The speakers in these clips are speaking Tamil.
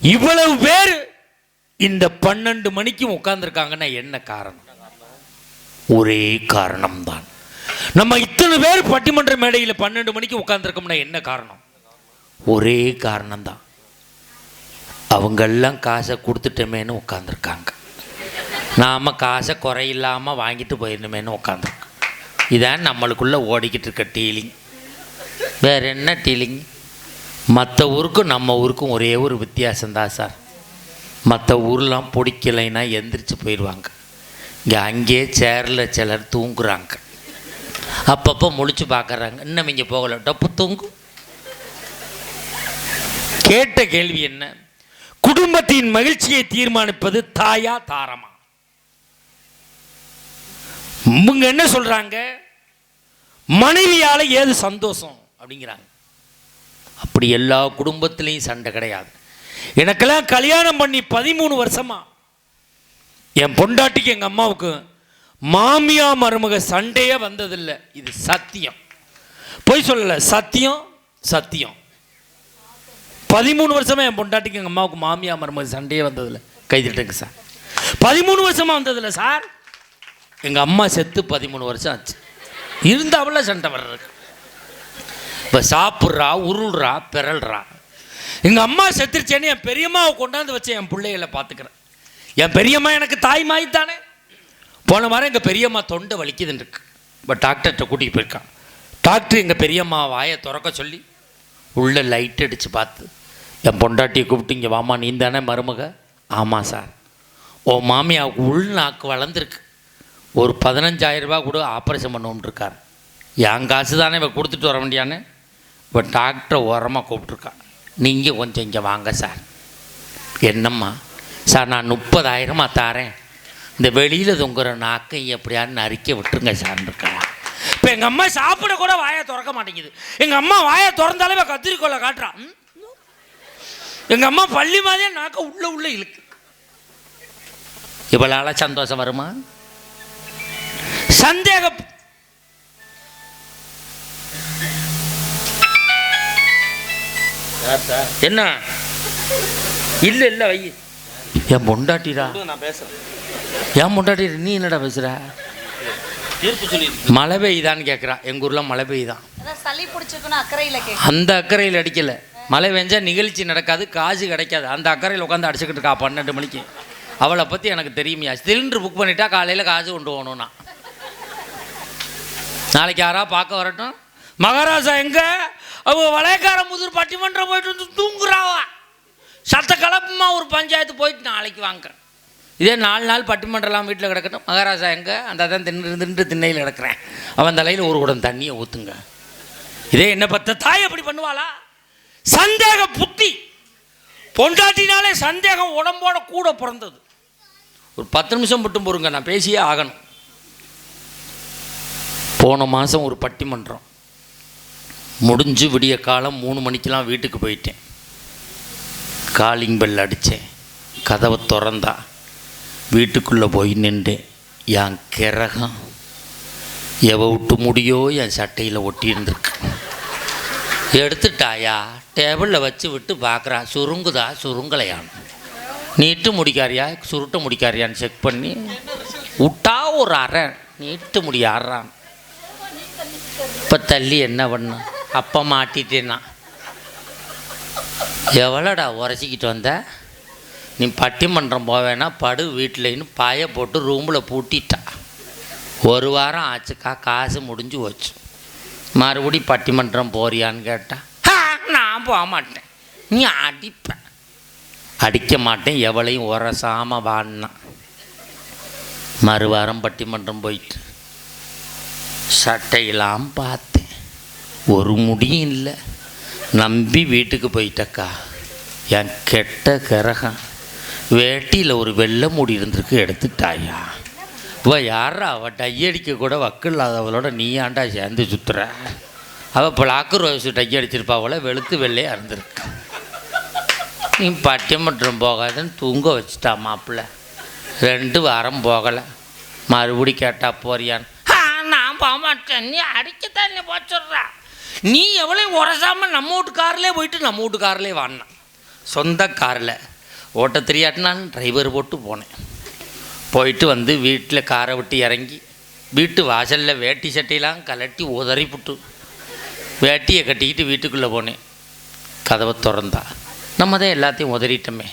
இவ்வளவு பேர் இந்த பன்னெண்டு மணிக்கும் உட்கார்ந்துருக்காங்கன்னா என்ன காரணம்? ஒரே காரணம்தான். நம்ம இத்தனை பேர் பட்டிமன்ற மேடையில் பன்னெண்டு மணிக்கு உட்கார்ந்துருக்கோம்னா என்ன காரணம்? ஒரே காரணம் தான் அவங்கெல்லாம் காசை கொடுத்துட்டோமேன்னு உட்காந்துருக்காங்க நாம் காசை குறையில்லாமல் வாங்கிட்டு போயிடணுமேன்னு உட்காந்துருக்கோம் இதான் நம்மளுக்குள்ளே ஓடிக்கிட்டு இருக்க டீலிங். வேற என்ன டீலிங்? மற்ற ஊருக்கும் நம்ம ஊருக்கும் ஒரே ஒரு வித்தியாசம்தான் சார். மற்ற ஊர்லாம் பிடிக்கலைன்னா எந்திரிச்சு போயிடுவாங்க. இங்கே அங்கேயே சேரில் சிலர் தூங்குறாங்க. அப்பப்போ முழிச்சு பார்க்குறாங்க. இன்னும் இங்கே போகலை. டப்பு தூங்கு. கேட்ட கேள்வி என்ன? குடும்பத்தின் மகிழ்ச்சியை தீர்மானிப்பது தாயா தாரமா? இவங்க என்ன சொல்றாங்க? மனைவியால ஏது சந்தோஷம்? அப்படிங்கிறாங்க. அப்படி எல்லா குடும்பத்திலையும் சண்டை கிடையாது. எனக்கெல்லாம் கல்யாணம் பண்ணி பதிமூணு வருஷமா. என் பொண்டாட்டிக்கு எங்கள் அம்மாவுக்கு மாமியா மருமக சண்டையே வந்ததில்லை. இது சத்தியம். பொய் சொல்லலை சத்தியம் சத்தியம். பதிமூணு வருஷமா என் பொண்டாட்டிக்கு எங்கள் அம்மாவுக்கு மாமியா மருமக சண்டையே வந்ததில்லை. கைதிட்டுங்க சார். பதிமூணு வருஷமா வந்ததில்லை சார். எங்கள் அம்மா செத்து பதிமூணு வருஷம் ஆச்சு. இருந்தாவில் சண்டை வர்றது இப்போ சாப்பிட்றா உருள்றா பிறல்றா. எங்கள் அம்மா செத்துருச்சேன்னு என் பெரியம்மாவை கொண்டாந்து வச்சு என் பிள்ளைகளை பார்த்துக்கிறேன். என் பெரியம்மா எனக்கு தாய் மாய் தானே போன வாரம் எங்கள் பெரியம்மா தொண்டை வலிக்குதுன்னு இருக்கு. இப்போ டாக்டர்கிட்ட கூட்டிகிட்டு போயிருக்கான். டாக்டர் எங்கள் பெரியம்மா வாயை திறக்க சொல்லி உள்ளே லைட் அடித்து பார்த்து என் பொண்டாட்டியை கூப்பிட்டு இங்கே வாமா நீ தானே மருமக ஆமாம் சார் ஓ மாமியாவுக்கு உள் நாக்கு வளர்ந்துருக்கு. ஒரு பதினஞ்சாயிரரூபா கூட ஆப்ரேஷன் பண்ணுவோம்னு இருக்கார். என் காசு தானே இவ கொடுத்துட்டு வர வேண்டியானே இப்போ டாக்டரை ஓரமாக கூப்பிட்ருக்கான் நீங்கள் கொஞ்சம் இங்கே வாங்க சார். என்னம்மா? சார் நான் முப்பதாயிரமாக தாரேன். இந்த வெளியில் தொங்குற நாக்கை எப்படியான்னு நறுக்க விட்டுருங்க சார் இருக்கா இப்போ எங்கள் அம்மா சாப்பிட கூட வாயை திறக்க மாட்டேங்குது. எங்கள் அம்மா வாயை திறந்தாலே இவ கத்திரிக்கோலை காட்டுறான். எங்கள் அம்மா பள்ளி மாதிரியே நாக்கை உள்ளே உள்ளே இழுக்கு. இவளால் சந்தோஷம் வருமா? சந்தேகம் என்ன? இல்ல இல்ல வை. என் பொண்டாட்டிடா. நான் பேசுறேன். என் பொண்டாட்டி நீ என்னடா பேசுற? தீர்ப்பு சொல்லி மழை பெய்யுதான்னு கேட்குறா எங்கள் ஊரில் மழை பெய்யுதான் அந்த அக்கறையில் அடிக்கல. மழை பெஞ்சா நிகழ்ச்சி நடக்காது காசு கிடைக்காது. அந்த அக்கறையில் உட்காந்து அடிச்சுக்கிட்டு இருக்கா பன்னெண்டு மணிக்கு. அவளை பற்றி எனக்கு தெரியுமையா? சிலிண்டர் புக் பண்ணிட்டா காலையில் காசு கொண்டு போகணும்னா. நாளைக்கு யாரா பார்க்க வரட்டும்? மகாராஜா எங்க? அவங்க வளையக்கார முதிர் பட்டிமன்றம் போயிட்டு வந்து தூங்குறாவா? சத்த கலப்புமா ஒரு பஞ்சாயத்து போயிட்டு நாளைக்கு வாங்க இதே நாலு நாள் பட்டிமன்றம்லாம் வீட்டில் கிடக்கட்டும். மகாராஜா எங்க? அந்த தான் தின்னு தின்று திண்ணையில் கிடக்கிறேன். அவன் தலையில் ஒரு குடம் தண்ணியை ஊற்றுங்க இதே என்ன பத்த தாய் எப்படி பண்ணுவாளா? சந்தேக புத்தி. பொண்டாட்டினாலே சந்தேகம் உடம்போட கூட பிறந்தது. ஒரு பத்து நிமிஷம் மட்டும் பொறுங்க நான் பேசியே ஆகணும். போன மாதம் ஒரு பட்டிமன்றம். முடிஞ்சு விடிய காலம் மூணு மணிக்கெலாம் வீட்டுக்கு போயிட்டேன். காலிங் பெல் அடித்தேன் கதவை திறந்தா. வீட்டுக்குள்ளே போய் நின்று என் கிரகம் எவ விட்டு முடியோ என் சட்டையில் ஒட்டியிருந்துருக்கு எடுத்துட்டாயா? டேபிளில் வச்சு விட்டு பார்க்குறா சுருங்குதா? சுருங்கலையான்னு நீட்டு முடிக்காரியா? சுருட்ட முடிக்காரியான்னு செக் பண்ணி விட்டா ஒரு அரை. நீட்டு முடி அறான் இப்போ தள்ளி என்ன பண்ணான் அப்போ மாட்டிட்டேன்னா. எவ்வளோடா உரைச்சிக்கிட்டு வந்த? நீ பட்டிமன்றம் போவேன்னா படு வீட்டிலன்னு பாய போட்டு ரூமில் பூட்டிட்டா. ஒரு வாரம் ஆச்சுக்கா காசு முடிஞ்சு போச்சு. மறுபடி பட்டிமன்றம் போறியான்னு கேட்டா. நான் போக மாட்டேன். நீ அடிப்ப. அடிக்க மாட்டேன் எவளையும் உரசாம வாடினான் மறுவாரம் பட்டிமன்றம் போயிட்டு. சட்டையெல்லாம் பார்த்து ஒரு முடியும் இல்லை. நம்பி வீட்டுக்கு போயிட்டக்கா. என் கெட்ட கிரகம். வேட்டியில் ஒரு வெள்ளை மூடி இருந்திருக்கு எடுத்துட்டாயா. இவ யாரா அவள் டையடிக்க கூட வக்கு நீ ஆண்டா சேர்ந்து சுற்றுற அவள் பிளாக்கு ரோஸ் டை அடிச்சிருப்பா வெளுத்து வெள்ளையாக இருந்திருக்கு. நீ பட்டிமன்றம் போகாதுன்னு தூங்க வச்சுட்டா மாப்பிள்ளை. ரெண்டு வாரம் போகலை. மறுபடி கேட்டா போறியான்னு. நான் போக மாட்டேன் நீ அடிக்க தண்ணி போச்சுடுறா. நீ எவ்வளோ உரசாம நம்ம வீட்டு கார்லேயே போயிட்டு நம்ம வீட்டு கார்லேயே வாடினான் சொந்த காரில். ஓட்ட தெரியாட்டினாலும் டிரைவர் போட்டு போனேன். போயிட்டு வந்து வீட்டில் காரை விட்டு இறங்கி வீட்டு வாசலில் வேட்டி சட்டையெல்லாம் கலட்டி உதறி புட்டு வேட்டியை கட்டிக்கிட்டு வீட்டுக்குள்ளே போனேன். கதவை திறந்தா. நம்ம தான் எல்லாத்தையும் உதறிட்டோமே.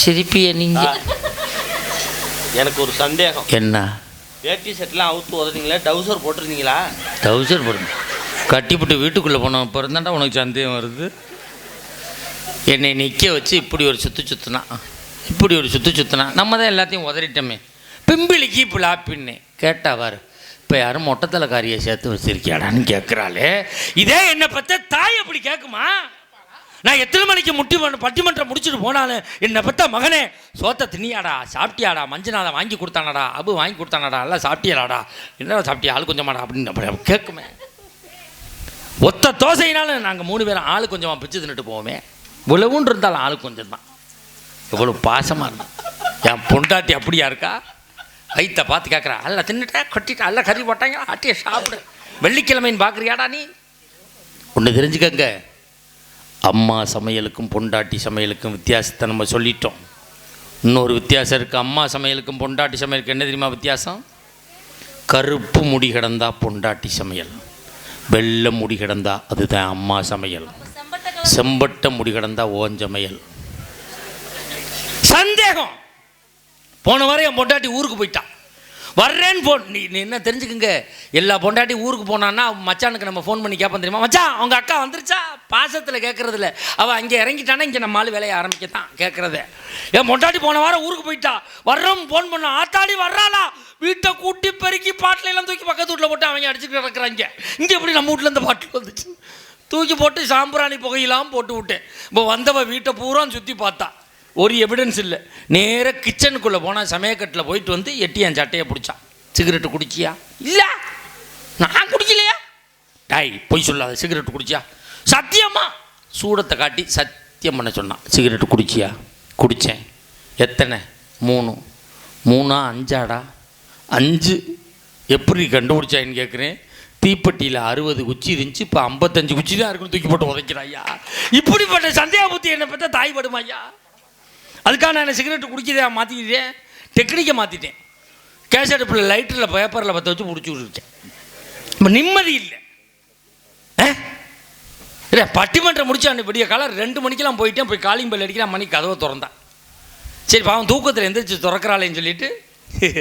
சிரிப்பிய நீங்கள் எனக்கு ஒரு சந்தேகம். என்ன? வேட்டி செட்லாம் அவுத்து உதறீங்களா? டவுசர் போட்டிருந்தீங்களா? டவுசர் போட்டு கட்டிப்புட்டு வீட்டுக்குள்ளே போன தான்டா உனக்கு சந்தேகம் வருது. என்னை நிற்க வச்சு இப்படி ஒரு சுற்று சுற்றுனா இப்படி ஒரு சுற்று சுற்றுனா நம்ம தான் எல்லாத்தையும் உதறிட்டோமே. பிம்பிளிக்கு பிளாப்பின்னு கேட்டாவார் இப்போ யாரும் மொட்டத்தில் காரியை சேர்த்து வச்சிருக்கியாடான்னு கேட்குறாளே இதே என்னை பற்ற தாய் அப்படி கேட்குமா நான் எத்தனை மணிக்கு முட்டி மண் பட்டிமன்றம் முடிச்சுட்டு போனாலும் என்னை பார்த்தா மகனே சோத்த தின்னியாடா சாப்பிட்டியாடா மஞ்சனாலை வாங்கி கொடுத்தானடா அபு வாங்கி கொடுத்தானடா எல்லாம் சாப்பிட்டியாடா என்னடா சாப்பிட்டியா ஆள் கொஞ்சமாடா அப்படின்னு கேட்குமே. ஒத்த தோசையினாலும் நாங்கள் மூணு பேரும் ஆளு கொஞ்சமாக பிச்சு தின்னுட்டு போவோமே. இவ்வளவுன்னு இருந்தாலும் ஆள் கொஞ்சம் தான் எவ்வளோ பாசமாக இருந்தான். என் பொண்டாட்டி அப்படியா இருக்கா? வயிற்ற பார்த்து கேட்குறா அல்ல தின்னுட்டா கொட்டிட்டா அல்ல கறி போட்டாங்க ஆட்டிய சாப்பிடு. வெள்ளிக்கிழமைன்னு பார்க்குறியாடா நீ? ஒன்று தெரிஞ்சுக்கங்க. அம்மா சமையலுக்கும் பொண்டாட்டி சமையலுக்கும் வித்தியாசத்தை நம்ம சொல்லிட்டோம். இன்னொரு வித்தியாசம் இருக்குது அம்மா சமையலுக்கும் பொண்டாட்டி சமையலுக்கு என்ன தெரியுமா வித்தியாசம்? கருப்பு முடி கிடந்தா பொண்டாட்டி சமையல். வெள்ளை முடி கிடந்தா அதுதான் அம்மா சமையல். செம்பட்ட முடி கிடந்தா ஓஞ்சமையல் சந்தேகம்! போன வாரம் என் பொண்டாட்டி ஊருக்கு போயிட்டான் வர்றேன்னு ஃபோன் நீ என்ன தெரிஞ்சுக்குங்க. எல்லா பொண்டாட்டி ஊருக்கு போனான்னா மச்சானுக்கு நம்ம ஃபோன் பண்ணி கேட்போம் தெரியுமா? மச்சான் அவங்க அக்கா வந்துருச்சா? பாசத்தில் கேட்கறதில்ல அவள் அங்கே இறங்கிட்டானா இங்கே நம்ம ஆள் வேலையை ஆரம்பிக்கத்தான் கேட்குறத என் பொண்டாட்டி போன வாரம் ஊருக்கு போயிட்டா. வர்றோம் ஃபோன் பண்ண ஆத்தாடி வர்றாளா? வீட்டை கூட்டி பெருக்கி பாட்டில எல்லாம் தூக்கி பக்கத்து வீட்டில் போட்டு அவங்க அடிச்சுட்டு கிடக்குறாங்க. இங்கே எப்படி நம்ம வீட்டில் இந்த பாட்டில் வந்துச்சு? தூக்கி போட்டு சாம்பிராணி புகையெல்லாம் போட்டு விட்டேன். இப்போ வந்தவ வீட்டை பூரா சுற்றி பார்த்தா. ஒரு எவிடன்ஸ் இல்லை. நேராக கிச்சனுக்குள்ளே போனால் சமயக்கட்டில் போயிட்டு வந்து எட்டி சட்டையை பிடிச்சான். சிகரெட்டு குடிச்சியா? இல்லை. நான் குடிக்கலையா? டாய் பொய் சொல்லாத. சிகரெட்டு குடிச்சியா? சத்தியமா? சூடத்தை காட்டி சத்தியம் பண்ண சொன்னான். சிகரெட்டு குடிச்சியா? குடித்தேன் எத்தனை? மூணு. மூணா அஞ்சாடா? அஞ்சு. எப்படி கண்டுபிடிச்சாயின்னு கேட்குறேன் தீப்பெட்டியில் அறுபது குச்சி இருந்துச்சு. இப்போ ஐம்பத்தஞ்சு குச்சி தான் இருக்குன்னு தூக்கி போட்டு உதைக்கிறாய்யா. இப்படிப்பட்ட சந்தேக புத்தி என்னை பற்றி தாய் படுமாய்யா? அதுக்காக நான் சிகரெட்டு குடிக்கிறதா மாற்றிக்கிட்டேன் டெக்னிக்கை மாற்றிட்டேன் கேஸ் அடுப்பில் லைட்டரில் பேப்பரில் பற்ற வச்சு பிடிச்சி விட்டுருக்கேன். இப்போ நிம்மதி இல்லை. ஆ? இல்லை பட்டிமன்றம் முடிச்சு அன்னைக்கு விடிய காலம் ரெண்டு மணிக்கெல்லாம் போயிட்டேன் போய் காலிங் பெல் அடிக்கிறேன் மணி கதவை திறந்தான். சரி பாவம் தூக்கத்தில் எந்திரிச்சு திறக்கிறாளேன்னு சொல்லிட்டு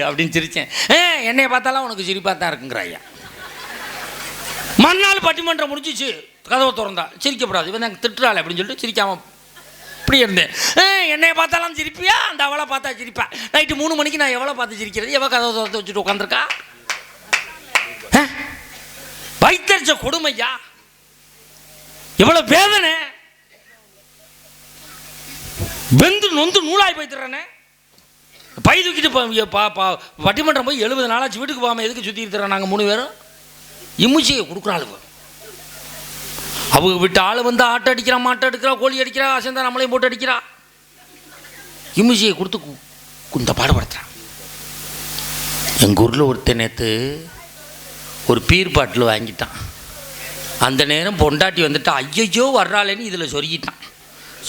அப்படின்னு சிரித்தேன் ஏ என்னைய பார்த்தாலாம் உனக்கு சிரிப்பாக தான் இருக்குங்கிற ஐயா மறுநாள் பட்டிமன்றம் முடிஞ்சிச்சு கதவை திறந்தா சிரிக்கப்படாது. இவன் தான் திட்டுறாள் அப்படின்னு சொல்லிட்டு சிரிக்காமல் அப்படி இருந்தேன். ஏ பார்த்தாலும் சிரிப்பியா? அந்த அவளை பார்த்தா சிரிப்பா. நைட்டு மூணு மணிக்கு நான் எவ்வளோ பார்த்து சிரிக்கிறது? எவ்வளோ கதை திறந்து வச்சுட்டு உட்காந்துருக்கா வைத்தறிச்ச கொடுமையா? எவ்வளோ வேதனை? வெந்து நொந்து நூலாய் போய்த்துறேனே பை தூக்கிட்டு பா பா பட்டிமன்றம் போய் எழுபது நாளாச்சு வீட்டுக்கு போகாமல் எதுக்கு சுற்றி இருக்கிறோம் நாங்கள் மூணு பேரும்? இம்முச்சியை கொடுக்குறாளுவ. அவங்க விட்டு ஆள் வந்து ஆட்டை அடிக்கிறா மாட்டை அடிக்கிறா கோழி அடிக்கிறா அசந்தா நம்மளையும் போட்டு அடிக்கிறா. இமிஜியை கொடுத்து கு- குந்த எங்கள் ஊரில் ஒருத்தன் நேற்று ஒரு பீர் பாட்டில் வாங்கிட்டான். அந்த நேரம் பொண்டாட்டி வந்துட்டு ஐயையோ வர்றாளேன்னு இதில் சொருகிட்டான்.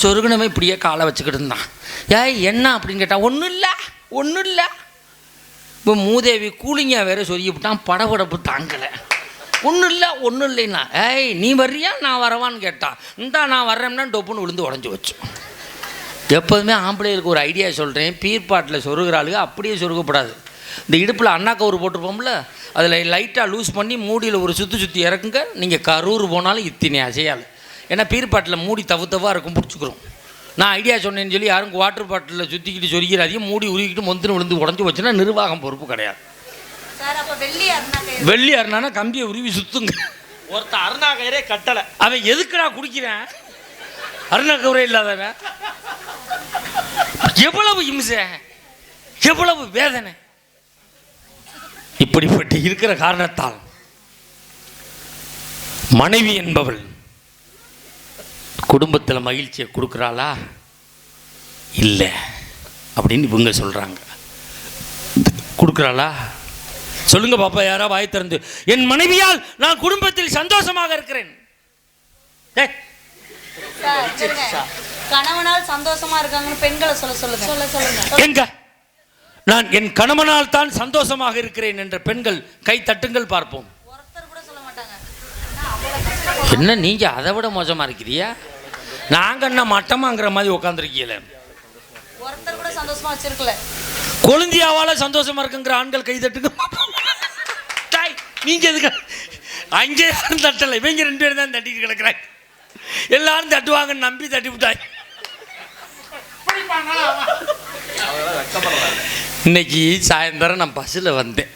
சொருகினவன் இப்படியே காலை வச்சுக்கிட்டு இருந்தான். ஏய் என்ன? அப்படின்னு கேட்டான் ஒன்றும் இல்லை ஒன்றும் இல்லை இப்போ மூதேவி கூலிங்க வேற சொருகி விட்டான் படபடப்பு தாங்கலை. ஒன்றும் இல்லை ஒன்றும் இல்லைன்னா. ஏய் நீ வர்றியா? நான் வரவான்னு கேட்டான் இந்தா நான் வர்றேன்னா டொப்புன்னு விழுந்து உடஞ்சி வச்சு எப்போதுமே ஆம்பளைகளுக்கு ஒரு ஐடியா சொல்கிறேன் பீர்பாட்டில் சொருகிற ஆளுங்க அப்படியே சொருகப்படாது. இந்த இடுப்பில் அண்ணா கவுரு போட்டிருப்போம்ல அதில் லைட்டாக லூஸ் பண்ணி மூடியில் ஒரு சுற்றி சுற்றி இறக்குங்க. நீங்கள் கரூர் போனாலும் இத்தினி அசையால் ஏன்னா பீர்பாட்டில் மூடி தவு தவாக இருக்கும் பிடிச்சிக்கிறோம். நான் ஐடியா சொன்னேன்னு சொல்லி யாரும் வாட்டர் பாட்டிலில் சுற்றிக்கிட்டு சொருகிறாதையும் மூடி உருகிக்கிட்டு மொந்துன்னு விழுந்து உடஞ்சி வச்சுன்னா நிர்வாகம் பொறுப்பு கிடையாது. வெள்ளி அருணா கயிறு வெள்ளி அருணானா கம்பியை உருவி சுற்றுங்க ஒருத்தன் அருணா கயிறே கட்டலை. அவன் எதுக்குடா குடிக்கிறேன்? அருணா கவுரே இல்லாதவன். எவ்வளவு இம்சை? எவ்வளவு வேதனை? இப்படிப்பட்ட இருக்கிற காரணத்தால் மனைவி என்பவள் குடும்பத்தில் மகிழ்ச்சியை கொடுக்குறாளா? இல்லை. அப்படின்னு இவங்க சொல்கிறாங்க கொடுக்குறாளா? சொல்லுங்க பாப்பா யாரா வாய் திறந்து. என் மனைவியால் நான் குடும்பத்தில் சந்தோஷமாக இருக்கிறேன். கணவனால் சந்தோஷமா இருக்காங்கன்னு பெண்களை சொல்ல சொல்லுங்க. சொல்ல சொல்லுங்க. எங்க? நான் என் கணவனால் தான் சந்தோஷமாக இருக்கிறேன் என்ற பெண்கள் கை தட்டுங்கள் பார்ப்போம். ஒருத்தர் கூட சொல்ல மாட்டாங்க. என்ன நீங்க அதை விட மோசமா இருக்கிறியா நாங்க என்ன மட்டமாங்கிற மாதிரி உட்காந்துருக்கீங்களே ஒருத்தர் கூட சந்தோஷமா வச்சிருக்கல. கொழுந்தியாவால சந்தோஷமா இருக்குங்கிற ஆண்கள் கை தட்டுங்க தாய் நீங்க எதுக்கு? அங்கே யாரும் தட்டலை. இவங்க ரெண்டு பேரும் தான் தட்டிட்டு கிடக்குறாங்க. எல்லாரும் தட்டுவாங்கன்னு நம்பி தட்டி விட்டாங்க. இன்னைக்கு சாயந்தரம் நான் பஸ்ஸில் வந்தேன்.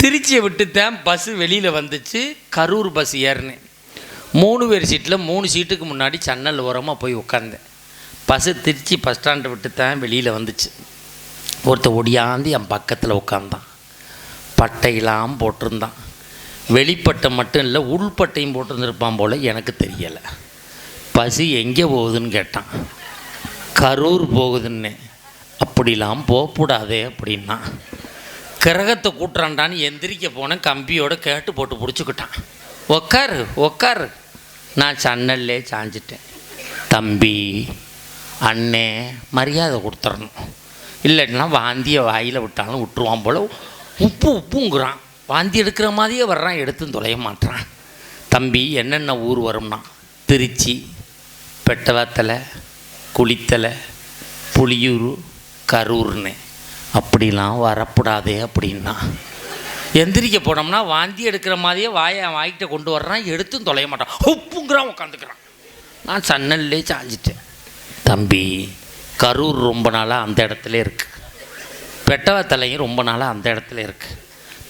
திருச்சியை விட்டுத்தேன் பஸ்ஸு வெளியில் வந்துச்சு. கரூர் பஸ் ஏறினேன். மூணு பேர் சீட்டில் மூணு சீட்டுக்கு முன்னாடி சன்னல் ஓரமாக போய் உட்காந்தேன் பஸ்ஸு திருச்சி பஸ் ஸ்டாண்டை விட்டுத்தான் வெளியில் வந்துச்சு. ஒருத்தன் ஒடியாந்து என் பக்கத்தில் உட்காந்தான் பட்டையெல்லாம் போட்டிருந்தான். வெளிப்பட்டை மட்டும் இல்லை உள்பட்டையும் போட்டிருந்துருப்பான் போல் எனக்கு தெரியலை. பசி எங்கே போகுதுன்னு கேட்டான். கரூர் போகுதுன்னு. அப்படிலாம் போகக்கூடாதே அப்படின்னா கிரகத்தை கூட்டுறான்டான்னு எந்திரிக்க போனேன் கம்பியோட கேட்டு போட்டு பிடிச்சிக்கிட்டான். உக்காரு உக்காரு. நான் சன்னல்லே சாஞ்சிட்டேன். தம்பி அண்ணே மரியாதை கொடுத்துடணும். இல்லைன்னா வாந்தியை வாயில் விட்டாலும் விட்டுருவான் போல் உப்பு உப்புங்கிறான். வாந்தி எடுக்கிற மாதிரியே வர்றான் எடுத்து தொலைய மாட்டான் தம்பி என்னென்ன ஊர் வரும்னா திருச்சி பெட்டவாத்தலை குளித்தலை புளியூர் கரூர்னு. அப்படிலாம் வரப்படாதே அப்படின்னா. எந்திரிக்க போனோம்னா வாந்தி எடுக்கிற மாதிரியே வாயை வாய்கிட்ட கொண்டு வர்றான் எடுத்தும் தொலைய மாட்டான். உப்புங்கிறான் உட்காந்துக்கிறான் நான் சன்னல்லே சாஞ்சிட்டேன். தம்பி கரூர் ரொம்ப நாளாக அந்த இடத்துல இருக்குது பெட்டவத்தலையும் ரொம்ப நாளாக அந்த இடத்துல இருக்கு.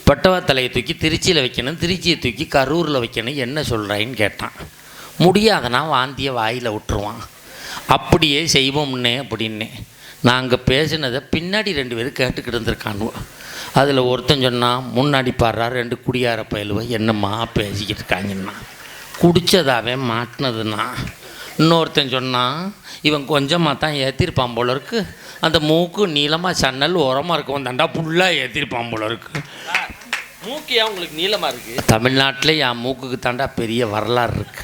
பெட்டவத்தலையை தூக்கி திருச்சியில் வைக்கணும் திருச்சியை தூக்கி கரூரில் வைக்கணும் என்ன சொல்கிறாயின்னு கேட்டான். முடியாதனா வாந்தியை வாயில் விட்டுருவான். அப்படியே செய்வோம்னே அப்படின்னு. நாங்கள் பேசினதை பின்னாடி ரெண்டு பேரும் கேட்டுக்கிட்டு இருந்திருக்கானுவோ. அதில் ஒருத்தன் சொன்னால் முன்னாடி பாடுறா ரெண்டு குடியார பயலுவ என்னம்மா பேசிக்கிட்டு இருக்காங்கன்னா? குடித்ததாவே மாட்டினதுன்னா இன்னொருத்தன் சொன்னான் இவன் கொஞ்சமாக தான் ஏற்றிருப்பான் போல இருக்கு. அந்த மூக்கு நீளமாக சன்னல் உரமாக இருக்கும் தண்டா ஃபுல்லாக ஏற்றிருப்பான் போல இருக்கு. மூக்கியா உங்களுக்கு நீளமா இருக்கு? தமிழ்நாட்டில் என் மூக்குக்கு தாண்டா பெரிய வரலாறு இருக்கு.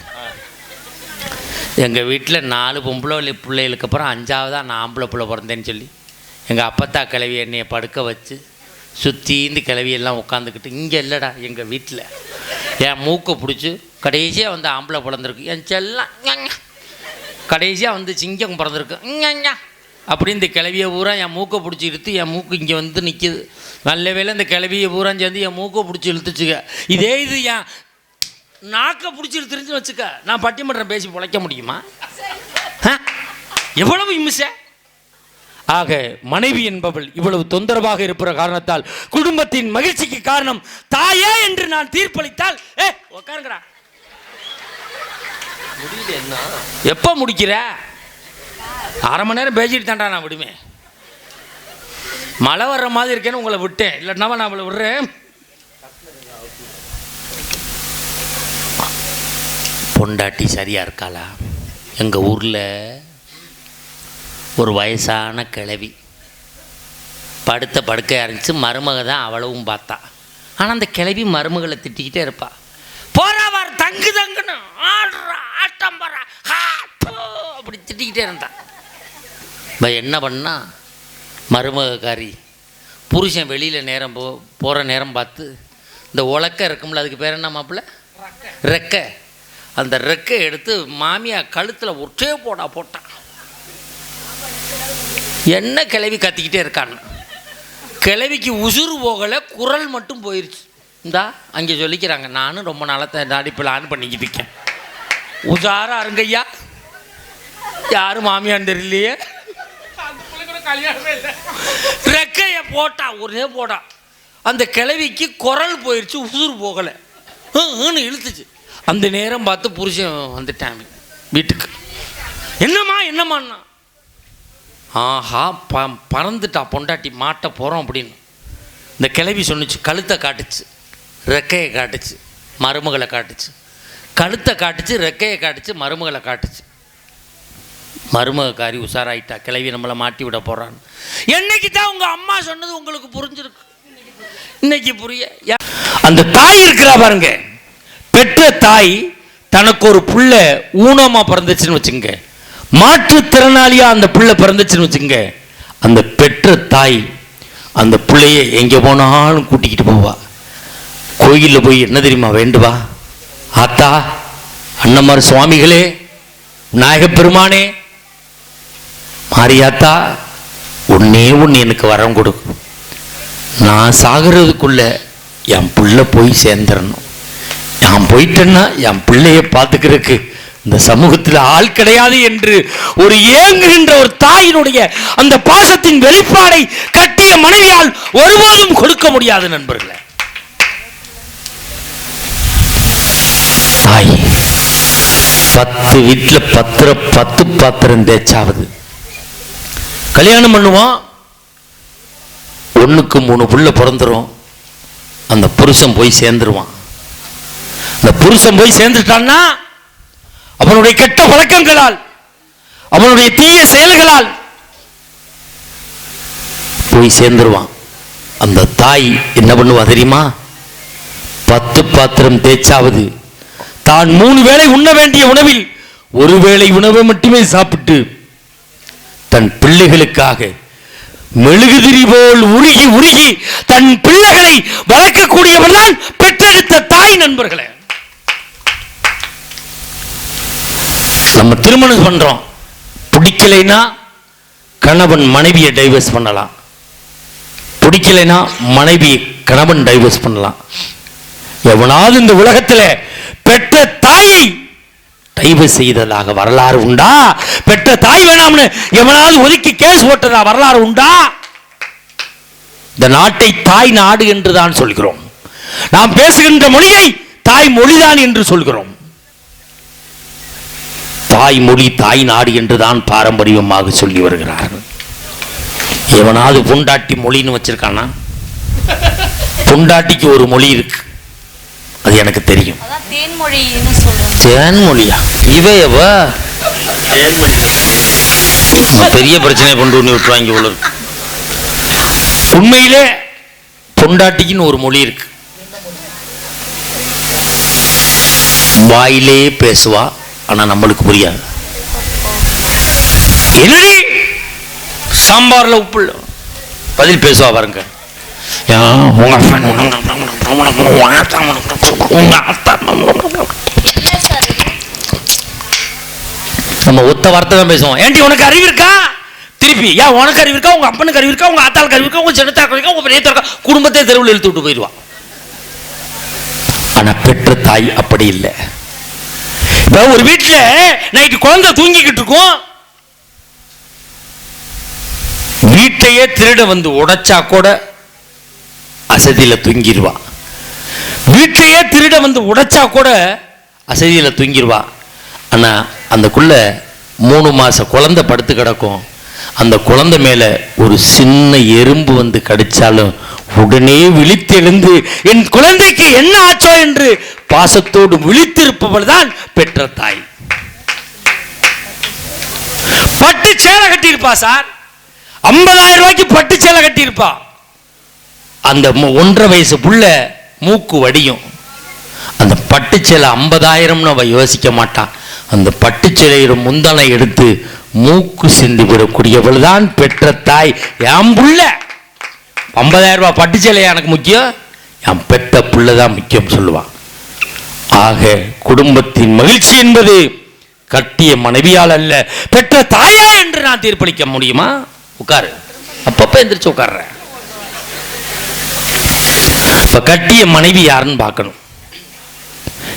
எங்கள் வீட்டில் நாலு பொம்பளை பிள்ளை- பிள்ளைகளுக்கு அப்புறம் அஞ்சாவதாக நான் ஆம்பளை பிள்ளை பிறந்தேன்னு சொல்லி எங்கள் அப்பத்தா கிளவி என்னையை படுக்க வச்சு சுற்றி இந்த கிளவியெல்லாம் உட்காந்துக்கிட்டு இங்கே இல்லைடா எங்கள் வீட்டில். என் மூக்கை பிடிச்சி கடைசியாக வந்து ஆம்பளை பிறந்திருக்கு. என் செல்லம். கடைசியாக வந்து சிங்கம் பிறந்திருக்கு. ஞஞ. அப்படி இந்த கிளவியை பூரா என் மூக்கை பிடிச்சி இழுத்து என் மூக்கு இங்கே வந்து நிற்கிது நல்ல வேளை இந்த கிளவியை பூரா சேர்ந்து என் மூக்கை பிடிச்சி இழுத்துச்சுக்க இதே இது என் நாக்கை பிடிச்சி இழுத்துருந்துச்சு வச்சுக்க நான் பட்டிமன்றம் பேசி பிழைக்க முடியுமா? ஆ? எவ்வளவு இம்சை? ஆக மனைவி என்பவள் இவ்வளவு தொந்தரவாக இருப்பிற காரணத்தால் குடும்பத்தின் மகிழ்ச்சிக்கு காரணம் தாயே என்று நான் தீர்ப்பளித்தால் ஏ உட்காருங்கிறான் எப்போ முடிக்கிற? அரை மணி நேரம் பேசிட்டு தான்டா நான் விடுவேன். மழை வர்ற மாதிரி இருக்கேன்னு உங்களை விட்டேன். இல்லைன்னா நான் அவளை விடுறேன். பொண்டாட்டி சரியா இருக்காளா? எங்கள் ஊரில் ஒரு வயசான கிழவி. படுத்த படுக்கையாக இருந்துச்சு. மருமக தான் அவ்வளவும் பார்த்தா. ஆனால் அந்த கிளவி மருமகளை திட்டிக்கிட்டே இருப்பா. போறாவார் தங்கு தங்குன்னு ஆடுறா. ஆட்டம் போறா அப்படி திட்டிக்கிட்டே இருந்தான் இப்போ என்ன பண்ணா? மருமகக்காரி புருஷன் வெளியில் நேரம் போ போகிற நேரம் பார்த்து இந்த உலக்க இருக்கும்ல அதுக்கு பேர் என்ன மாப்பிள்ள? ரெக்கை. அந்த ரெக்கை எடுத்து மாமியா கழுத்தில் ஒற்றே போடா போட்டான் என்ன கிளவி கத்திக்கிட்டே இருக்கான்னு. கிளவிக்கு உசுறு போகலை குரல் மட்டும் போயிருச்சு. இந்தா அங்கே சொல்லிக்கிறாங்க நானும் ரொம்ப நாளாக நாடி பிளான் பண்ணிக்கிட்டு இருக்கேன். உஜார அருங்கய்யா. யாரும் மாமியான்னு தெரியலையே. ரெக்கைய போட்டா ஒரே போட்டா அந்த கிளவிக்கு குரல் போயிடுச்சு உசுறு போகலை. ஹன்னு இழுத்துச்சு. அந்த நேரம் பார்த்து புருஷன் வந்துட்டான் வீட்டுக்கு. என்னம்மா என்னம்மாண்ணா ஆஹா ப பறந்துட்டா பொண்டாட்டி மாட்ட போகிறோம் அப்படின்னு. இந்த கிளவி சொன்னுச்சு கழுத்தை காட்டுச்சு ரெக்கையை காட்டுச்சு மருமகளை காட்டுச்சு. கழுத்தை காட்டுச்சு ரெக்கையை காட்டுச்சு மருமகளை காட்டுச்சு. மருமகக்காரி உஷாராயிட்டா கிளவி நம்மளை மாட்டி விட போகிறான்னு என்னைக்கு தான் உங்கள் அம்மா சொன்னது உங்களுக்கு புரிஞ்சிருக்கு? இன்னைக்கு புரிய யா- அந்த தாய் இருக்கிறா பாருங்க. பெற்ற தாய் தனக்கு ஒரு புள்ள ஊனமாக பிறந்துச்சுன்னு வச்சுங்க மாற்றுத்திறனாளியாக அந்த பிள்ளை பிறந்துச்சுன்னு வச்சுங்க அந்த பெற்ற தாய் அந்த பிள்ளைய எங்கே போனாலும் கூட்டிக்கிட்டு போவா. கோயிலில் போய் என்ன தெரியுமா வேண்டுவா? ஆத்தா அண்ணம்மார் சுவாமிகளே விநாயகப் பெருமானே மாரியாத்தா உன்னே ஒன்று எனக்கு வரம் கொடுக்கும் நான் சாகிறதுக்குள்ள என் பிள்ளை போய் சேர்ந்துடணும் நான் போயிட்டேன்னா என் பிள்ளைய பார்த்துக்கிறதுக்கு இந்த சமூகத்தில் ஆள் கிடையாது என்று ஒரு ஏங்குகின்ற ஒரு தாயினுடைய அந்த பாசத்தின் வெளிப்பாடை கட்டிய மனைவியால் ஒருபோதும் கொடுக்க முடியாது நண்பர்களே. பத்து வீட்டில் பத்திர பத்து பாத்திரம் தேய்ச்சாவது. கல்யாணம் பண்ணுவோம் ஒன்றுக்கு மூணு புள்ள பிறந்துரும் அந்த புருஷன் போய் சேர்ந்துருவான். அந்த புருஷன் போய் சேர்ந்துட்டான்னா அவனுடைய கெட்ட பழக்கங்களால் அவனுடைய தீய செயல்களால் போய் சேர்ந்துருவான். அந்த தாய் என்ன பண்ணுவா தெரியுமா? பத்து பாத்திரம் தேய்ச்சாவது தான் மூணு வேளை உண்ண வேண்டிய உணவில் ஒரு வேளை உணவை மட்டுமே சாப்பிட்டு தன் பிள்ளைகளுக்காக மெழுகுதிரி போல் உருகி உருகி தன் பிள்ளைகளை வளர்க்கக்கூடியவர் தான் பெற்றெடுத்த தாய் நண்பர்களே. நம்ம திருமணம் பண்றோம். பிடிக்கலைன்னா கணவன் மனைவியை டைவர்ஸ் பண்ணலாம். பிடிக்கலைன்னா மனைவி கணவன் டைவர்ஸ் பண்ணலாம். எவனாவது இந்த உலகத்துல பெற்ற தாயை டைவு செய்ததாக வரலாறு உண்டா? பெற்ற தாய் வேணாம்னு எவனாவது ஒதுக்கி கேஸ் போட்டதா வரலாறு உண்டா? இந்த நாட்டை தாய் நாடு என்று தான் சொல்கிறோம். நாம் பேசுகின்ற மொழியை தாய் மொழிதான் என்று சொல்கிறோம். தாய் மொழி தாய் நாடு என்று தான் பாரம்பரியமாக சொல்லி வருகிறார்கள் எவனாவது புண்டாட்டி மொழின்னு வச்சிருக்கானா? புண்டாட்டிக்கு ஒரு மொழி இருக்கு. அது எனக்கு தெரியும். அதான் தேன்மொழின்னு சொல்றாங்க. தேன்மொழியா? இவ எவ பெரிய பிரச்சனை கொண்டு வந்து விட்டுருவாங்க இருக்கு. உண்மையிலே பொண்டாட்டிக்குன்னு ஒரு மொழி இருக்கு. வாயிலே பேசுவா ஆனா நம்மளுக்கு புரியாது. என்னடி? சாம்பார்ல உப்பு இல்ல. பதில் பேசுவா பாருங்க. உங்க அப்பன், உங்க என்ன சார் இது? நம்ம ஒத்த வார்த்தை தான் பேசுவோம் ஏன்டி உனக்கு அறிவு இருக்கா திருப்பி ஏன் உனக்கு அறிவு இருக்கா உங்க அப்பனுக்கு அறிவு இருக்கா உங்க ஆத்தாளுக்கு அறிவு இருக்கா உங்க சின்னத்தாக்கு இருக்கா உங்க பெரியத்தா இருக்கா குடும்பத்தை தெருவில் இழுத்து விட்டு போயிடுவான் ஆனா பெற்ற தாய் அப்படி இல்லை இப்ப ஒரு வீட்டுல நைட்டு குழந்தை தூங்கிக்கிட்டு இருக்கும் வீட்டையே திருட வந்து உடைச்சா கூட அசதியில் தூங்கிடுவா வீட்டையே திருட வந்து உடைச்சா கூட அசதியில் தூங்கிடுவா ஆனால் அந்தக்குள்ள மூணு மாத குழந்தை படுத்து கிடக்கும். அந்த குழந்தை மேலே ஒரு சின்ன எறும்பு வந்து கடிச்சாலும் உடனே விழித்தெழுந்து என் குழந்தைக்கு என்ன ஆச்சோ? என்று பாசத்தோடு விழித்திருப்பவள் தான் பெற்ற தாய். பட்டு சேலை கட்டியிருப்பா சார். ஐம்பதாயிரம் ரூபாய்க்கு பட்டு சேலை கட்டியிருப்பா. அந்த மு- ஒன்றரை வயசு புள்ள மூக்கு வடியும். அந்த பட்டுச்சேலை ஐம்பதாயிரம்னு அவன் யோசிக்க மாட்டான் அந்த பட்டுச்சேலையோட முந்தனை எடுத்து மூக்கு சிந்தி விடக்கூடியவள் தான் பெற்ற தாய். என் புள்ள! ஐம்பதாயிரம் ரூபாய் பட்டுச்சேலையா எனக்கு முக்கியம்? என் பெற்ற புள்ள தான் முக்கியம் சொல்லுவான் ஆக குடும்பத்தின் மகிழ்ச்சி என்பது கட்டிய மனைவியால் அல்ல பெற்ற தாயா என்று நான் தீர்ப்பளிக்க முடியுமா? உட்காரு. அப்பப்போ எந்திரிச்சு உட்கார்றேன். இப்ப கட்டிய மனைவி யாருன்னு பார்க்கணும்.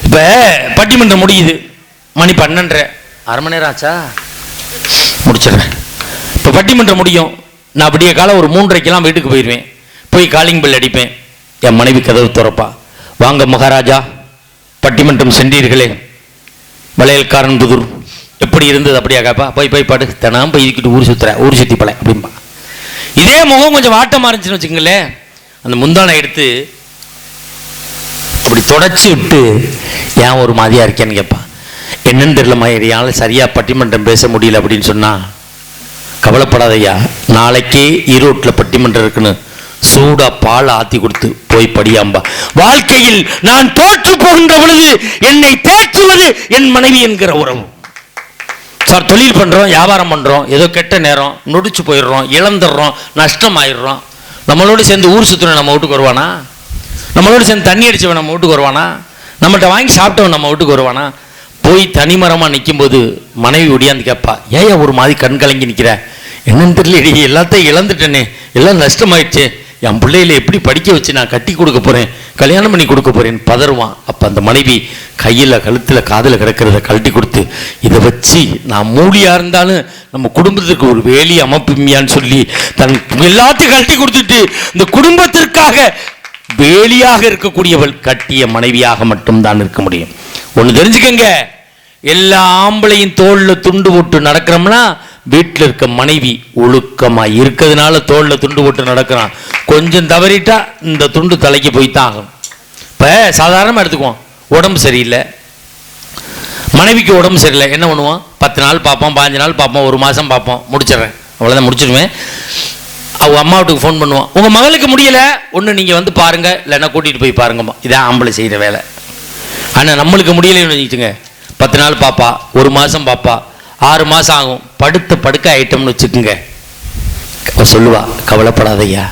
இப்ப பட்டிமன்றம் முடியுது. மணி பன்னெண்டரை. அரை மணி நேரம் ஆச்சா? முடிச்சிடுறேன். இப்ப பட்டிமன்றம் முடியும். நான் விடிய காலம் ஒரு மூன்றரைக்கெல்லாம் வீட்டுக்கு போயிடுவேன் போய் காலிங் பெல் அடிப்பேன். என் மனைவி கதவு திறப்பா. வாங்க மகாராஜா பட்டிமன்றம் சென்றீர்களே. வளையல்காரன் புதூர் எப்படி இருந்தது அப்படியா கேப்பா? போய் போய் பாடு. தினம் போய் இதுக்கிட்டு ஊர் சுத்துற ஊர் சுத்தி பழ அப்படிம்பா. இதே முகம் கொஞ்சம் வாட்டமாக இருந்துச்சுன்னு வச்சுக்கோங்களேன். அந்த முந்தானை எடுத்து தொடச்சி விட்டு ஏன் ஒரு மாதிரியா இருக்கேன்னு கேட்பான் என்னன்னு தெரியலம்மா என்னால் சரியா பட்டிமன்றம் பேச முடியல அப்படின்னு சொன்னா கவலைப்படாதய்யா நாளைக்கே ஈரோட்டில் பட்டிமன்றம் இருக்குன்னு சூடா பால் ஆத்தி கொடுத்து போய் படியாம்பா. வாழ்க்கையில் நான் தோற்று போகின்ற பொழுது என்னை தேற்றுவது என் மனைவி என்கிற உறவு. சார் தொழில் பண்ணுறோம் வியாபாரம் பண்ணுறோம் ஏதோ கெட்ட நேரம் நொடிச்சு போயிடுறோம் இழந்துடுறோம் நஷ்டம் ஆயிடுறோம் நம்மளோட சேர்ந்து ஊர் சுற்றுன நம்ம வீட்டுக்கு வருவானா? நம்மளோட சேர்ந்து தண்ணி அடித்தவன் நம்ம வீட்டுக்கு வருவானா? நம்மகிட்ட வாங்கி சாப்பிட்டவன் நம்ம வீட்டுக்கு வருவானா? போய் தனிமரமாக நிற்கும்போது மனைவி ஒடியாந்து கேட்பா ஏயா ஒரு மாதிரி கண் கலங்கி நிற்கிற என்னன்னு தெரியல எல்லாத்தையும் இழந்துட்டேனே. எல்லாம் நஷ்டமாயிடுச்சு. என் பிள்ளையில எப்படி படிக்க வச்சு நான் கட்டி கொடுக்க போகிறேன் கல்யாணம் பண்ணி கொடுக்க போகிறேன்னு பதறுவான். அப்போ அந்த மனைவி கையில் கழுத்தில் காதில் கிடக்கிறத கழட்டி கொடுத்து இதை வச்சு நான் மூலியாக இருந்தாலும் நம்ம குடும்பத்துக்கு ஒரு வேலி அமைப்புமியான்னு சொல்லி தன் எல்லாத்தையும் கழட்டி கொடுத்துட்டு இந்த குடும்பத்திற்காக வேலியாக இருக்கக்கூடியவள் கட்டிய மனைவியாக மட்டும்தான் இருக்க முடியும். ஒன்று தெரிஞ்சுக்கங்க. எல்லா ஆம்பளையும் தோளில் துண்டு போட்டு நடக்கிறோம்னா வீட்டில் இருக்க மனைவி ஒழுக்கமாக இருக்கிறதுனால தோளில் துண்டு போட்டு நடக்கிறான். கொஞ்சம் தவறிட்டா இந்த துண்டு தலைக்கு போய்த்தான் ஆகும் இப்போ சாதாரணமாக எடுத்துக்குவோம். உடம்பு சரியில்லை. மனைவிக்கு உடம்பு சரியில்லை. என்ன பண்ணுவோம்? பத்து நாள் பார்ப்போம் பாஞ்சு நாள் பார்ப்போம் ஒரு மாதம் பார்ப்போம். முடிச்சிடுறேன். அவ்வளோதான் முடிச்சிடுவேன். அவங்க அம்மா வீட்டுக்கு ஃபோன் பண்ணுவான். உங்கள் மகளுக்கு முடியலை? ஒன்று நீங்கள் வந்து பாருங்கள் இல்லைன்னா கூட்டிகிட்டு போய் பாருங்கம்மா. இதான் ஆம்பளை செய்கிற வேலை. ஆனால் நம்மளுக்கு முடியலைன்னு வச்சுக்கோங்க. பத்து நாள் பாப்பா ஒரு மாதம் பாப்பா ஆறு மாதம் ஆகும். படுத்த படுக்க ஐட்டம்னு வச்சுக்கோங்க. சொல்லுவா கவலைப்படாதய்யா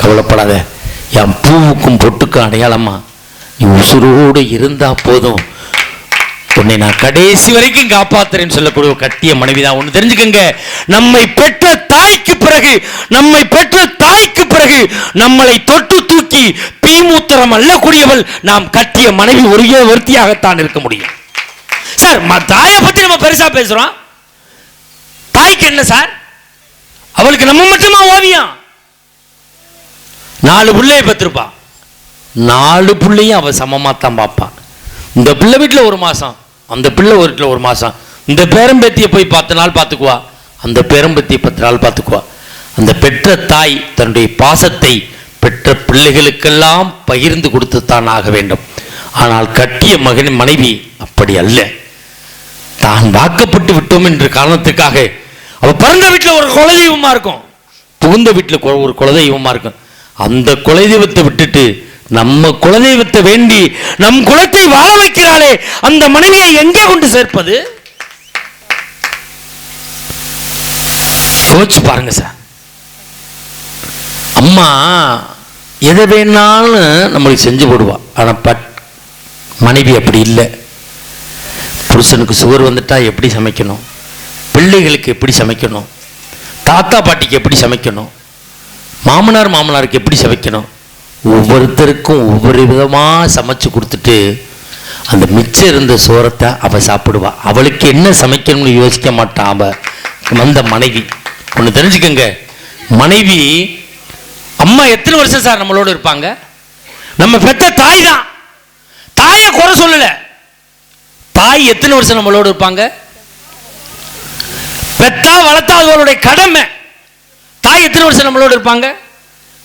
கவலைப்படாத. என் பூவுக்கும் பொட்டுக்கும் அடையாளமா நீ உசுரோடு இருந்தால் போதும். உன்னை நான் கடைசி வரைக்கும் காப்பாத்துறேன்னு சொல்லக்கூடிய கட்டிய கட்டிய மனைவிதான். ஒன்று தெரிஞ்சுக்கங்க. நம்மை பெற்ற தாய்க்கு பிறகு நம்மை பெற்ற தாய்க்கு பிறகு நம்மளை தொட்டு தூக்கி பீமூத்திரம் அல்லக்கூடியவள் நாம் கட்டிய மனைவி ஒரே ஒருத்தியாகத்தான் இருக்க முடியும். சார் தாயை பத்தி நம்ம பெருசா பேசுறோம். தாய்க்கு என்ன சார்? அவளுக்கு நம்ம மட்டுமா ஓவியம்? நாலு பிள்ளைய பெற்றிருப்பா. நாலு பிள்ளையும் அவ சமமா தான் பார்ப்பான் இந்த பிள்ளை வீட்டில் ஒரு மாசம். அந்த பிள்ளை ஒரு வீட்டில் ஒரு மாதம் இந்த பேரம்பேத்தியை போய் பத்து நாள் பார்த்துக்குவா. அந்த பேரம்பேத்தியை பத்து நாள் பார்த்துக்குவா. அந்த பெற்ற தாய் தன்னுடைய பாசத்தை பெற்ற பிள்ளைகளுக்கெல்லாம் பகிர்ந்து கொடுத்துத்தான் ஆக வேண்டும். ஆனால் கட்டிய மகன் மனைவி அப்படி அல்ல. தான் வாக்கப்பட்டு விட்டோம் என்ற காரணத்துக்காக அவ பிறந்த வீட்டில் ஒரு குலதெய்வமா இருக்கும். புகுந்த வீட்டில் ஒரு குலதெய்வமா இருக்கும். அந்த குலதெய்வத்தை விட்டுட்டு நம்ம குலதெய்வத்தை வேண்டி நம் குலத்தை வாழ வைக்கிறாளே அந்த மனைவியை எங்கே கொண்டு சேர்ப்பது? யோசிச்சு பாருங்க சார். அம்மா எதை வேணாலும் நம்மளுக்கு செஞ்சு போடுவா. ஆனா பட் மனைவி அப்படி இல்லை. புருஷனுக்கு சுகர் வந்துட்டா எப்படி சமைக்கணும்? பிள்ளைகளுக்கு எப்படி சமைக்கணும்? தாத்தா பாட்டிக்கு எப்படி சமைக்கணும்? மாமனார் மாமனாருக்கு எப்படி சமைக்கணும்? ஒவ்வொருத்தருக்கும் ஒவ்வொரு விதமாக சமைச்சு கொடுத்துட்டு அந்த மிச்சம் இருந்த சோறத்தை அவள் சாப்பிடுவாள் அவளுக்கு என்ன சமைக்கணும்னு யோசிக்க மாட்டான் அவள் வந்த மனைவி. ஒன்று தெரிஞ்சுக்கோங்க. மனைவி அம்மா எத்தனை வருஷம் சார் நம்மளோட இருப்பாங்க? நம்ம பெத்த தாய் தான். தாயை குறை சொல்லலை. தாய் எத்தனை வருஷம் நம்மளோட இருப்பாங்க? பெத்தா வளர்த்தா அது அவளுடைய கடமை. தாய் எத்தனை வருஷம் நம்மளோட இருப்பாங்க?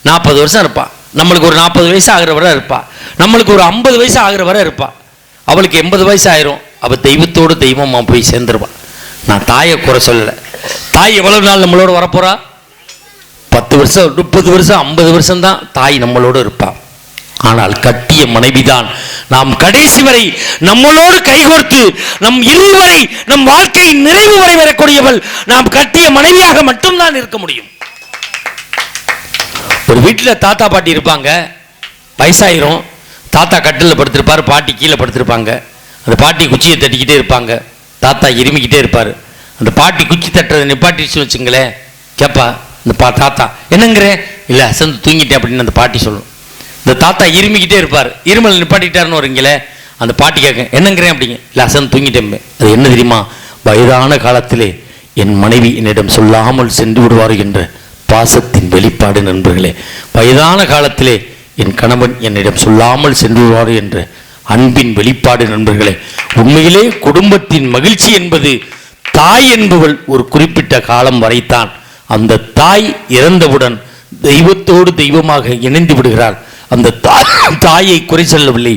நாற்பது வருஷம் இருப்பான் நம்மளுக்கு ஒரு நாற்பது வயசு ஆகிற வரை இருப்பாள் நம்மளுக்கு ஒரு ஐம்பது வயசு ஆகிற வரை இருப்பாள் அவளுக்கு எண்பது வயசு ஆயிரும் அவள் தெய்வத்தோடு தெய்வமாக போய் சேர்ந்துருவாள் நான் தாயை குறை சொல்லலை. தாய் எவ்வளவு நாள் நம்மளோட வரப்போறா? பத்து வருஷம் முப்பது வருஷம் ஐம்பது வருஷம்தான் தாய் நம்மளோடு இருப்பாள் ஆனால் கட்டிய மனைவிதான். நாம் கடைசி வரை நம்மளோடு கைகோர்த்து நம் இறுதி வரை நம் வாழ்க்கையின் நிறைவு வரை வரக்கூடியவள். நாம் கட்டிய மனைவியாக மட்டும்தான் இருக்க முடியும். ஒரு வீட்டில் தாத்தா பாட்டி இருப்பாங்க. வயசாயிரும். தாத்தா கட்டிலில் படுத்திருப்பார் பாட்டி கீழே படுத்திருப்பாங்க. அந்த பாட்டி குச்சியை தட்டிக்கிட்டே இருப்பாங்க. தாத்தா இருமிக்கிட்டே இருப்பார். அந்த பாட்டி குச்சி தட்டுறதை நிப்பாட்டிச்சு வச்சுங்களேன். கேப்பா இந்த பா தாத்தா. என்னங்கிறேன் இல்லை அசந்து தூங்கிட்டேன் அப்படின்னு அந்த பாட்டி சொல்லும். இந்த தாத்தா இருமிக்கிட்டே இருப்பார். இருமல் நிப்பாட்டிட்டாருன்னு வரீங்களே அந்த பாட்டி கேட்க என்னங்கிறேன் அப்படிங்க. இல்லை அசந்து தூங்கிட்டேன். அது என்ன தெரியுமா? வயதான காலத்திலே என் மனைவி என்னிடம் சொல்லாமல் சென்று விடுவார் என்று பாசத்தின் வெளிப்பாடு நண்பர்களே வயதான காலத்திலே என் கணவன் என்னிடம் சொல்லாமல் சென்றுவார் என்ற அன்பின் வெளிப்பாடு நண்பர்களே உண்மையிலே குடும்பத்தின் மகிழ்ச்சி என்பது தாய் என்பவள் ஒரு குறிப்பிட்ட காலம் வரைத்தான் அந்த தாய் இறந்தவுடன் தெய்வத்தோடு தெய்வமாக இணைந்து விடுகிறார். அந்த தாய் தாயை குறை சொல்லவில்லை.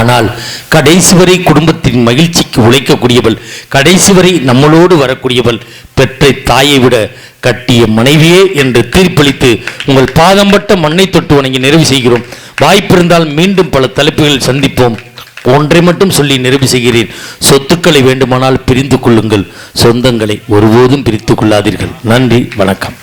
ஆனால் கடைசி வரை குடும்பத்தின் மகிழ்ச்சிக்கு உழைக்கக்கூடியவள் கடைசி வரை நம்மளோடு வரக்கூடியவள் பெற்றை தாயை விட கட்டிய மனைவியே என்று தீர்ப்பளித்து உங்கள் பாதம்பட்ட மண்ணை தொட்டு வணங்கி நிறைவு செய்கிறோம். வாய்ப்பிருந்தால் மீண்டும் பல தலைப்புகளில் சந்திப்போம். ஒன்றை மட்டும் சொல்லி நிறைவு செய்கிறேன். சொத்துக்களை வேண்டுமானால் பிரிந்து கொள்ளுங்கள். சொந்தங்களை ஒருபோதும் பிரித்து கொள்ளாதீர்கள். நன்றி. வணக்கம்.